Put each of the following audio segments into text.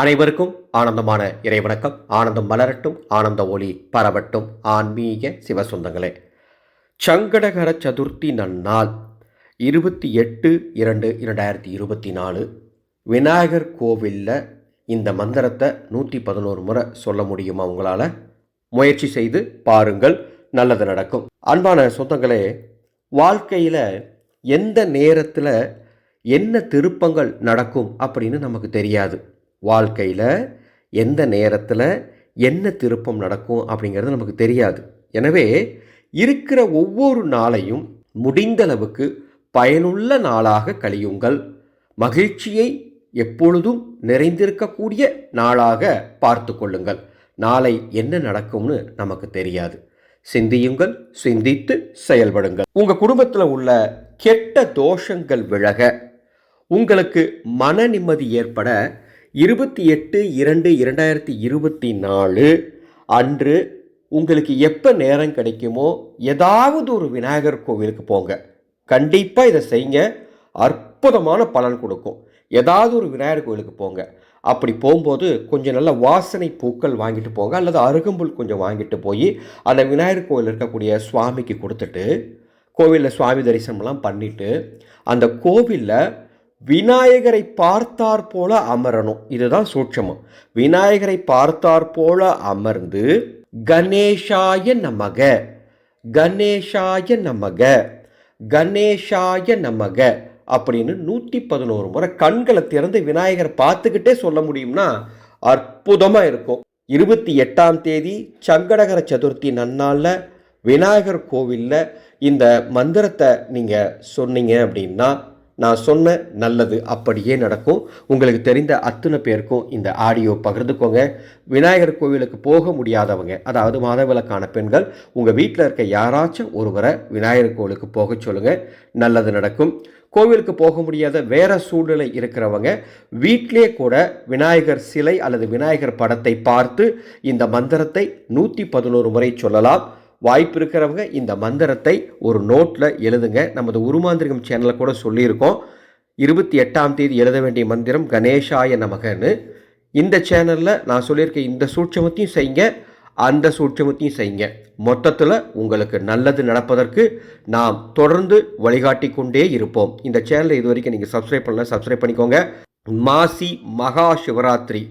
அனைவருக்கும் ஆனந்தமான இறைவணக்கம். ஆனந்தம் மலரட்டும் ஆனந்த ஒளி பரவட்டும். ஆன்மீக சிவசுந்தங்களே சங்கடகர சதுர்த்தி நன்னாள் இருபத்தி எட்டு இரண்டு இரண்டாயிரத்தி இருபத்தி நாலு. விநாயகர் கோவிலில் இந்த மந்திரத்தை நூற்றி பதினோரு முறை சொல்ல முடியுமா உங்களால்? முயற்சி செய்து பாருங்கள் நல்லது நடக்கும். அன்பான சொந்தங்களே வாழ்க்கையில் எந்த நேரத்தில் என்ன திருப்பங்கள் நடக்கும் அப்படின்னு நமக்கு தெரியாது. வாழ்க்கையில் எந்த நேரத்தில் என்ன திருப்பம் நடக்கும் அப்படிங்கிறது நமக்கு தெரியாது. எனவே இருக்கிற ஒவ்வொரு நாளையும் முடிந்தளவுக்கு பயனுள்ள நாளாக கழியுங்கள். மகிழ்ச்சியை எப்பொழுதும் நிறைந்திருக்கக்கூடிய நாளாக பார்த்து கொள்ளுங்கள். நாளை என்ன நடக்கும்னு நமக்கு தெரியாது. சிந்தியுங்கள் சிந்தித்து செயல்படுங்கள். உங்கள் குடும்பத்தில் உள்ள கெட்ட தோஷங்கள் விலக உங்களுக்கு மன நிம்மதி ஏற்பட இருபத்தி எட்டு இரண்டு இரண்டாயிரத்தி இருபத்தி நாலு அன்று உங்களுக்கு எப்போ நேரம் கிடைக்குமோ ஏதாவது ஒரு விநாயகர் கோவிலுக்கு போங்க. கண்டிப்பாக இதை செய்யுங்க. அற்புதமான பலன் கொடுக்கும். ஏதாவது ஒரு விநாயகர் கோவிலுக்கு போங்க. அப்படி போகும்போது கொஞ்சம் நல்ல வாசனை பூக்கள் வாங்கிட்டு போங்க. அல்லது அருகம்புல் கொஞ்சம் வாங்கிட்டு போய் அந்த விநாயகர் கோவில் இருக்கக்கூடிய சுவாமிக்கு கொடுத்துட்டு கோவிலில் சுவாமி தரிசனம்லாம் பண்ணிவிட்டு அந்த கோவிலில் விநாயகரை பார்த்தார் போல அமரணும். இதுதான் சூட்சமம். விநாயகரை பார்த்தார் போல அமர்ந்து கணேஷாய நமக கணேஷாய நமக கணேஷாய நமக அப்படின்னு நூற்றி பதினோரு முறை கண்களை திறந்து விநாயகரை பார்த்துக்கிட்டே சொல்ல முடியும்னா அற்புதமாக இருக்கும். இருபத்தி எட்டாம் தேதி சங்கடகர சதுர்த்தி நன்னாளில் விநாயகர் கோவிலில் இந்த மந்திரத்தை நீங்கள் சொன்னீங்க அப்படின்னா நான் சொன்ன நல்லது அப்படியே நடக்கும். உங்களுக்கு தெரிந்த அத்தனை பேருக்கும் இந்த ஆடியோ பகிர்ந்துக்கோங்க. விநாயகர் கோவிலுக்கு போக முடியாதவங்க அதாவது மாதவிலக்கான பெண்கள் உங்கள் வீட்டில் இருக்க யாராச்சும் ஒருவரை விநாயகர் கோவிலுக்கு போக சொல்லுங்கள் நல்லது நடக்கும். கோவிலுக்கு போக முடியாத வேறு சூழ்நிலை இருக்கிறவங்க வீட்டிலே கூட விநாயகர் சிலை அல்லது விநாயகர் படத்தை பார்த்து இந்த மந்திரத்தை நூற்றி பதினோரு முறை சொல்லலாம். வாய்ப்பு இருக்கிறவங்க இந்த மந்திரத்தை ஒரு நோட்டில் எழுதுங்க. நமது உருமாந்திரிகம் சேனலில் கூட சொல்லியிருக்கோம். இருபத்தி எட்டாம் தேதி எழுத வேண்டிய மந்திரம் கணேஷாய நமகன்னு. இந்த சேனலில் நான் சொல்லியிருக்க இந்த சூட்சமத்தையும் செய்யுங்க அந்த சூட்சமத்தையும் செய்யுங்க. மொத்தத்தில் உங்களுக்கு நல்லது நடப்பதற்கு நாம் தொடர்ந்து வழிகாட்டி கொண்டே இருப்போம். இந்த சேனலை இது வரைக்கும் நீங்கள் சப்ஸ்கிரைப் பண்ணல சப்ஸ்கிரைப் பண்ணிக்கோங்க. மாசி மகா சிவராத்திரி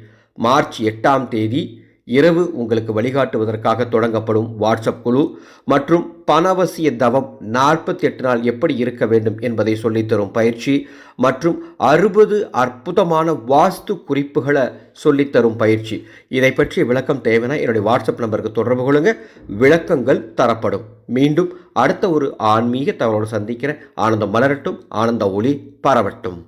மார்ச் எட்டாம் தேதி இரவு உங்களுக்கு வழிகாட்டுவதற்காக தொடங்கப்படும் வாட்ஸ்அப் குழு மற்றும் பணவசிய தவம் நாற்பத்தி எட்டு நாள் எப்படி இருக்க வேண்டும் என்பதை சொல்லித்தரும் பயிற்சி மற்றும் அறுபது அற்புதமான வாஸ்து குறிப்புகளை சொல்லித்தரும் பயிற்சி. இதை பற்றிய விளக்கம் தேவைன்னா என்னுடைய வாட்ஸ்அப் நம்பருக்கு தொடர்பு கொள்ளுங்க. விளக்கங்கள் தரப்படும். மீண்டும் அடுத்த ஒரு ஆன்மீக தகவலோடு சந்திக்கிற ஆனந்தம் மலரட்டும். ஆனந்த ஒளி பரவட்டும்.